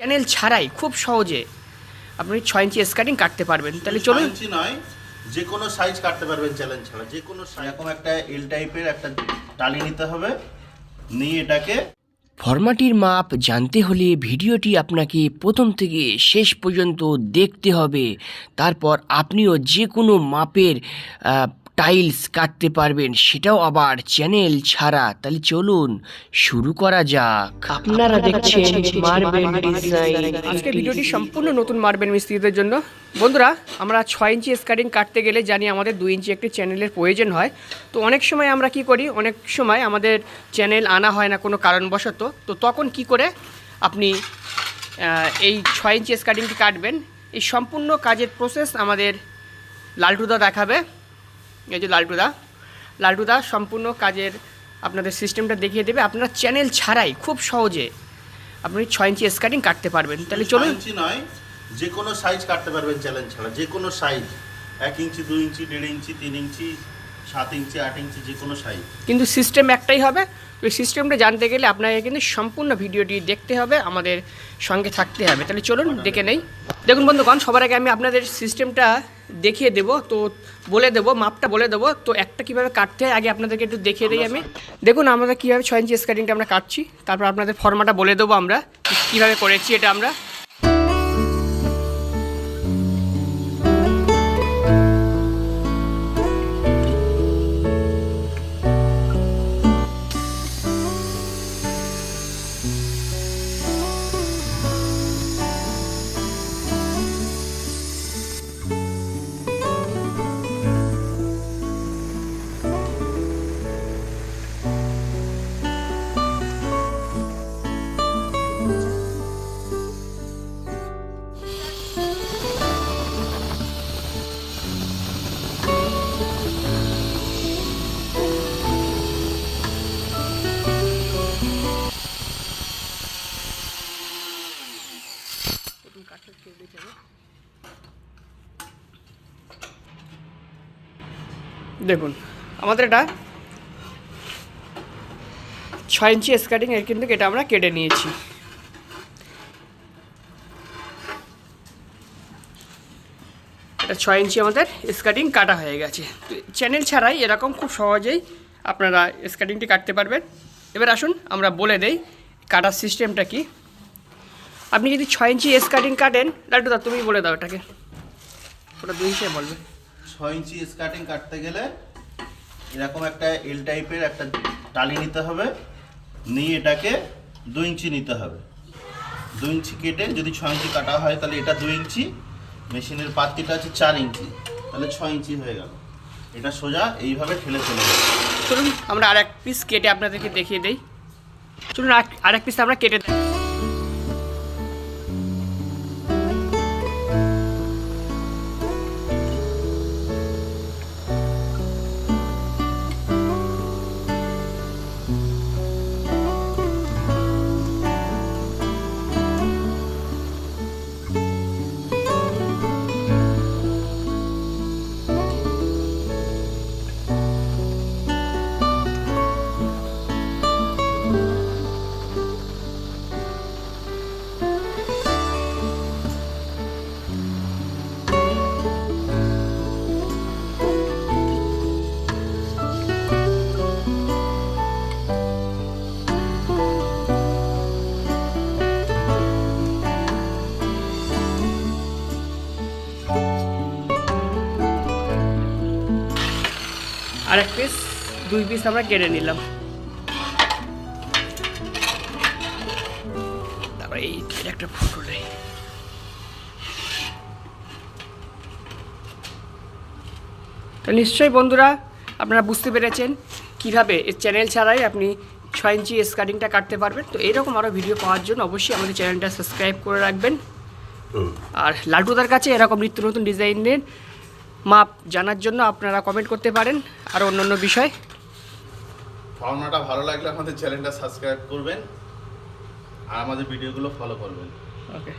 Channel ছাড়াই খুব সহজে আপনি ছয় ইঞ্চি স্কার্টিং কাটতে পারবেন। তাহলে চলুন। নয় যে কোনো সাইজ কাটতে পারবেন চ্যালেঞ্জ ছাড়া। যে কোনো এরকম একটা এল টাইপের একটা টালি নিতে হবে। নিয়ে এটাকে ফরম্যাটির মাপ জানতে হলে ভিডিওটি আপনাকে প্রথম থেকে শেষ পর্যন্ত দেখতে হবে। তারপর আপনিও যে কোনো মাপের টাইলস কাটতে পারবেন সেটাও আবার চ্যানেল ছাড়া। তাহলে চলুন শুরু করা যাক। আপনারা দেখছেন মার্বেল ডিজাইন আজকে ভিডিওটি সম্পূর্ণ নতুন মার্বেল মিস্ত্রিদের জন্য। বন্ধুরা আমরা ছয় ইঞ্চি স্কার্টিং কাটতে গেলে জানি আমাদের দুই ইঞ্চি একটি চ্যানেলের প্রয়োজন হয়। তো অনেক সময় আমরা কি করি অনেক সময় আমাদের চ্যানেল আনা হয় না কোনো কারণবশত। তো তখন কি করে আপনি এই ছয় ইঞ্চি স্কার্টিংটি কাটবেন। এই সম্পূর্ণ কাজের প্রসেস আমাদের লালটুদা দেখাবে। এই যে লালটুদা লালটুদা সম্পূর্ণ কাজের আপনাদের সিস্টেমটা দেখিয়ে দেবে। আপনারা চ্যানেল ছাড়াই খুব সহজে আপনি ছয় ইঞ্চি স্কার্টিং কাটতে পারবেন। তাহলে চলুন। ইঞ্চি নয় যে কোনো সাইজ কাটতে পারবেন চ্যালেঞ্জ ছাড়া যে কোনো সাইজ এক ইঞ্চি দু ইঞ্চি দেড় ইঞ্চি তিন ইঞ্চি সাত ইঞ্চি আট ইঞ্চি যে কোনো সাইজ কিন্তু সিস্টেম একটাই হবে। ওই সিস্টেমটা জানতে গেলে আপনাকে কিন্তু সম্পূর্ণ ভিডিওটি দেখতে হবে আমাদের সঙ্গে থাকতে হবে। তাহলে চলুন দেখে নেই। দেখুন বন্ধুগণ সবার আগে আমি আপনাদের সিস্টেমটা দেখিয়ে দেবো তো বলে দেবো মাপটা বলে দেবো। তো একটা কীভাবে কাটতে হয় আগে আপনাদেরকে একটু দেখিয়ে দিই আমি। দেখুন আমরা কীভাবে ছয় ইঞ্চি স্কার্টিংটা আমরা কাটছি। তারপর আপনাদের ফর্মাটা বলে দেবো আমরা কীভাবে করেছি এটা আমরা। দেখুন, আমাদের এটা ছয় ইঞ্চি স্কার্টিং এর কিন্তু এটা আমরা কেটে নিয়েছি। এটা ছয় ইঞ্চি আমাদের স্কার্টিং কাটা হয়ে গেছে। চ্যানেল ছাড়াই এরকম খুব সহজেই আপনারা স্কার্টিংটি কাটতে পারবেন। এবার আসুন, আমরা বলে দেই কাটার সিস্টেমটা কি। আপনি যদি ছয় ইঞ্চি স্কার্টিং কাটেন লাড্ডুদা তুমি বলে দাও এটাকে। ওটা দুই হিসেবে বলবে। ছয় ইঞ্চি স্কার্টিং কাটতে গেলে এরকম একটা এল টাইপের একটা টালি নিতে হবে। নিয়ে এটাকে দু ইঞ্চি নিতে হবে। দু ইঞ্চি কেটে যদি ছয় ইঞ্চি কাটা হয় তাহলে এটা দু ইঞ্চি। মেশিনের পাত্তিটা আছে চার ইঞ্চি। তাহলে ছয় ইঞ্চি হয়ে গেল। এটা সোজা এইভাবে ঠেলে চলে যাবে। চলুন আমরা আর এক পিস কেটে আপনাদেরকে দেখিয়ে দেই। চলুন আর এক পিস আমরা কেটে আর এক পিস দুই পিস আমরা কেটে নিলাম। তারপরে এই একটা ফটো নেই। তো নিশ্চয়ই বন্ধুরা, আপনারা বুঝতে পেরেছেন কীভাবে চ্যানেল ছাড়াই আপনি ছয় ইঞ্চি স্কার্টিংটা কাটতে পারবেন। তো এরকম আরও ভিডিও পাওয়ার জন্য অবশ্যই আমাদের চ্যানেলটা সাবস্ক্রাইব করে রাখবেন। আর লালটুদার কাছে এরকম নিত্য নতুন ডিজাইনের মাপ জানার জন্য আপনারা কমেন্ট করতে পারেন। আর অন্য অন্য বিষয়। পাওনাটা ভালো লাগলে আমাদের চ্যানেলটা সাবস্ক্রাইব করবেন। আর আমাদের ভিডিওগুলো ফলো করবেন। ওকে